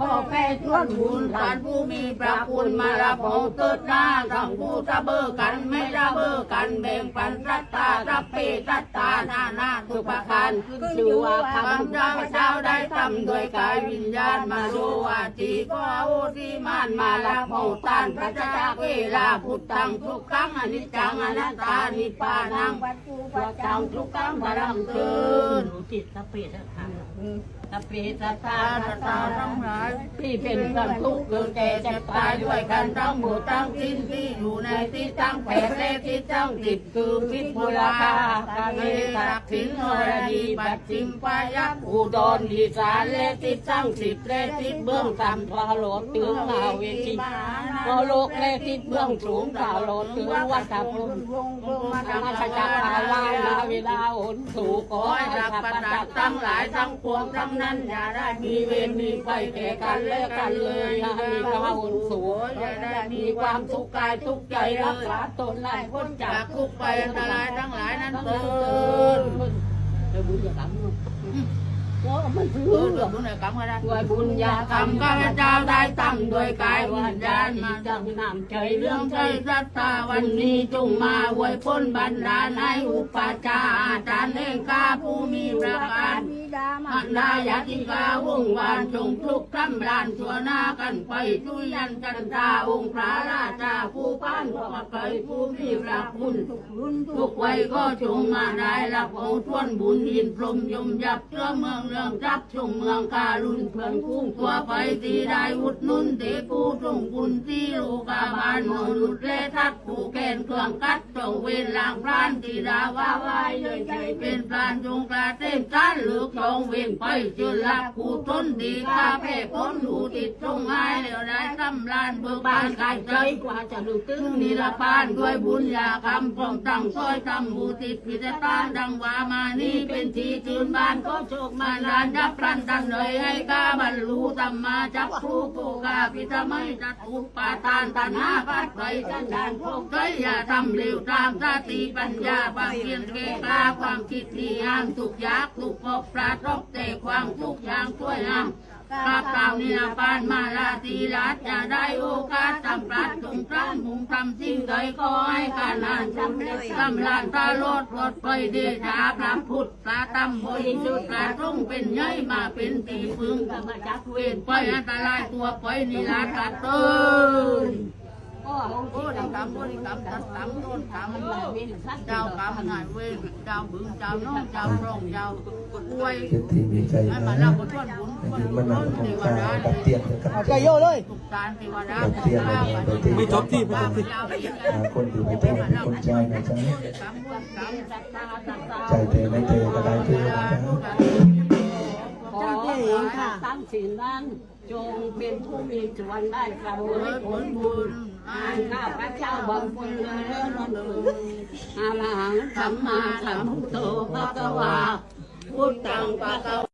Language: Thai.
ขอแม่ช่วนบุญท่านผู้มีพระคุณมารับเอเติดหน้าทั้งผู้ตะเบอกันไม่ กันแบ่งปันรัตตารับเปรัตตาหน้าหน้าทุกประการขึ้นชื่อว่าคำพระเจ้าได้ทำด้วยกายวิญญาณมาโลวาจีก็เอาที่มานมารับเอาตานพระเจ้าเวลาพุทธังทุกครั้งอนิจจังอนัตตานิพพานังวัดจูพระจังทุกครั้งพลังเกินหนูจิตสเปรตค่ะตะปีตะตาตะตาทั้งหลายที่เป็นกันทุกข์เกิดแก่เจ็บตายด้วยกันทั้งหมดทั้งสิ้นที่อยู่ในที่ตั้งแผ่และที่ตั้้งจิตคือพิษบุราคากาเมตักสินนรดีปัจจิมปายักอุดรดีสารและที่ตั้งสิบและที่เบื้องต่ำพาโลดถึงนาเวทีพอโลกและที่เบื้องสูงพาโลดถึงวัฏพรหมธรรมชจักราลานาเวลาหนสู่ขอให้รักปัจจักทั้งหลายทั้งปวงทั้งนั้นอย่าได้มีเวรมีไฟแก่กันและกันเลยนะมีพระหนสู่อย่าได้มีความทุกข์กายทุกข์ใจรักษาตนไล่พ้นจจากทุกไปอันตรายทั้งหลายนั้นเถิดเดี๋ยวบุญอย่าทำโอ้มันคือเรื่องบุญอย่าทำก็ได้บุญอย่าทำข้าพเจ้าได้ตั้งโดยกายวิญญาณมาจังน้ำใจเรื่องใจรัตตาวันนี้จงมาอวยพ้นบรรดาในอุปจาอาจารย์เองข้าผู้มีประการ นดายาติกาวงวานจงทุกข์คำรานชั่วหน้ากันไปช่วยยันจันทราองค์พระราชาผู้ป้านพระไกรผู้มีพระคุณรุ่นทุกวัยก็จงมาได้รับเอาทวนบุญอินพรหมยมยับเชื้อเมืองเรื่องจับชงเมืองการุณเพื่อนคู่ตัวไปที่ได้อุดหนุนเตผู้ทรงบุญที่ลูกาบาลมนุษย์และทัดผู้แกนเครื่องกัดจ งเวรลางพรานที่ดาวาไว้เยใจเป็นพรานจงกระเต้นจันหรือจงเวียนไปจืนลักผู้ทนดีกาเพ่พ้นดูติดตรงง่ายแล้วได้ตำลานเบิกบานกายใจกว่าจะลุกตึงนิรพานด้วยบุญญาคำพร้อมตั้งซอยตังบูติดพิจตาดังว่ามานี่เป นที่จืนบานก็โชคมานานนับพรันตันเลยให้ก้าบรรลุธรรมาจับครูผู้ข้าพิธไม่จัดอุปาทานตันหาปัดไปสันดานพวกใจอย่าทำเร็วตามสติปัญญาบาเพียงเกกาความคิดที่ห้ามทุกยากทุกพบปรารบแต่ความทุกอย่างช่วยห้าม ข้าเปล่านิรปานมาลาตีรัตจะได้โอกาสทำปรัดตรงครั้งมุงทำสิ่งใดขอให้การนานจำเร็จกำลานตาโลดรถไปเดชาพระพุทธพระธรรมบริสุทธิ์พระตรงเป็นใหญ่มาเป็นตีพึงกรรมจักเวรไปอันตรายตัวไปนิรันดร์เตย โหดีกรรมบริกรรมตัดตำต้นกรรมเจ้ากรรมนายเวรเจ้าบึงเจ้าน้องเจ้าพรองเจ้าวยเป็นที่มีใจนะมานะเล่าบทวนบุญถึงมันนำของข้าดับเตียนกับเอาใจโยเลยทุกกาเทวดาดับเตียนเลยโดยที่ไม่จบที่ไม่จบที่หาคนดีไม่ต้องคนใจนะจ๊ะใจเทไม่เทก็ได้เทนะจ๊ะ ทั้งสิ่งนั้น จงเป็นผู้มีส่วนได้เสมอผลบุญอ่านข้าพระเจ้าบำเพ็ญเล้วนั่นเองอาลังสัมมาสัมพุทโธพระกวาพุทธังปะก